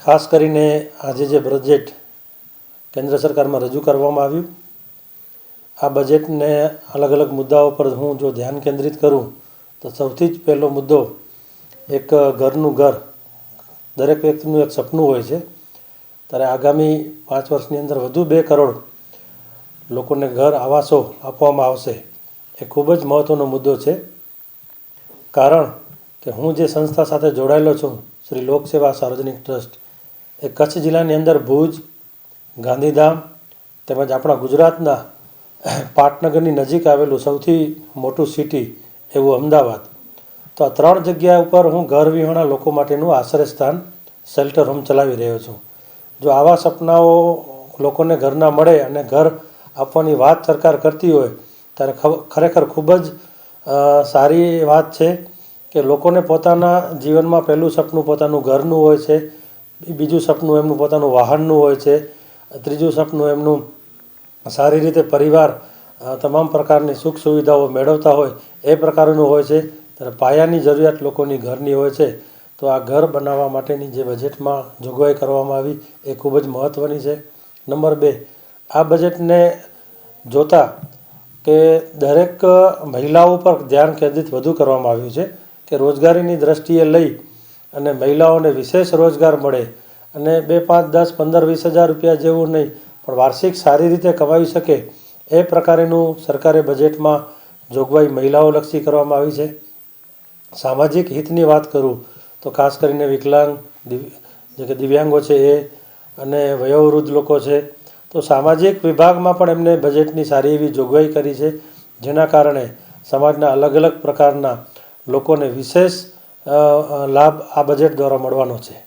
ખાસ કરીને આજે જે બજેટ કેન્દ્ર સરકારમાં રજૂ કરવામાં આવ્યું, આ બજેટને અલગ અલગ મુદ્દાઓ પર હું જો ધ્યાન કેન્દ્રિત કરું, તો સૌથી જ પહેલો મુદ્દો એક ઘરનું ઘર, દરેક વ્યક્તિનું એક સપનું હોય છે. ત્યારે આગામી પાંચ વર્ષની અંદર વધુ બે કરોડ લોકોને ઘર આવાસો આપવામાં આવશે, એ ખૂબ જ મહત્ત્વનો મુદ્દો છે. કારણ કે હું જે સંસ્થા સાથે જોડાયેલો છું, શ્રી લોકસેવા સાર્વજનિક ટ્રસ્ટ એ કચ્છ જિલ્લાની અંદર ભુજ, ગાંધીધામ તેમજ આપણા ગુજરાતના પાટનગરની નજીક આવેલું સૌથી મોટું સિટી એવું અમદાવાદ. તો આ ત્રણ જગ્યા ઉપર હું ઘર વિહોણા લોકો માટેનું આશ્રય સ્થાન શેલ્ટર હોમ ચલાવી રહ્યો છું. જો આવા સપનાઓ લોકોને ઘરના મળે અને ઘર આપવાની વાત સરકાર કરતી હોય, ત્યારે ખરેખર ખૂબ જ સારી વાત છે કે લોકોને પોતાના જીવનમાં પહેલું સપનું પોતાનું ઘરનું હોય છે બીજું સપનું એમનું પોતાનું વાહનનું હોય છે, ત્રીજું સપનું એમનું સારી રીતે પરિવાર તમામ પ્રકારની સુખ સુવિધાઓ મેળવતા હોય, એ પ્રકારનું હોય છે. ત્યારે પાયાની જરૂરિયાત લોકોની ઘરની હોય છે. તો આ ઘર બનાવવા માટેની જે બજેટમાં જોગવાઈ કરવામાં આવી, એ ખૂબ જ મહત્ત્વની છે. નંબર બે, આ બજેટને જોતા કે દરેક મહિલાઓ પર ધ્યાન કેન્દ્રિત વધુ કરવામાં આવ્યું છે કે રોજગારીની દ્રષ્ટિએ લઈ અને મહિલાઓને વિશેષ રોજગાર મળે અને બે પાંચ દસ પંદર વીસ હજાર રૂપિયા જેવું નહીં, પણ વાર્ષિક સારી રીતે કમાવી શકે એ પ્રકારેનું સરકારે બજેટમાં જોગવાઈ મહિલાઓલક્ષી કરવામાં આવી છે. સામાજિક હિતની વાત કરું તો ખાસ કરીને વિકલાંગ જે કે દિવ્યાંગો છે એ અને વયોવૃદ્ધ લોકો છે, તો સામાજિક વિભાગમાં પણ એમને બજેટની સારી એવી જોગવાઈ કરી છે, જેના કારણે સમાજના અલગ અલગ પ્રકારના લોકોને વિશેષ લાભ આ બજેટ દ્વારા મળવાનો છે.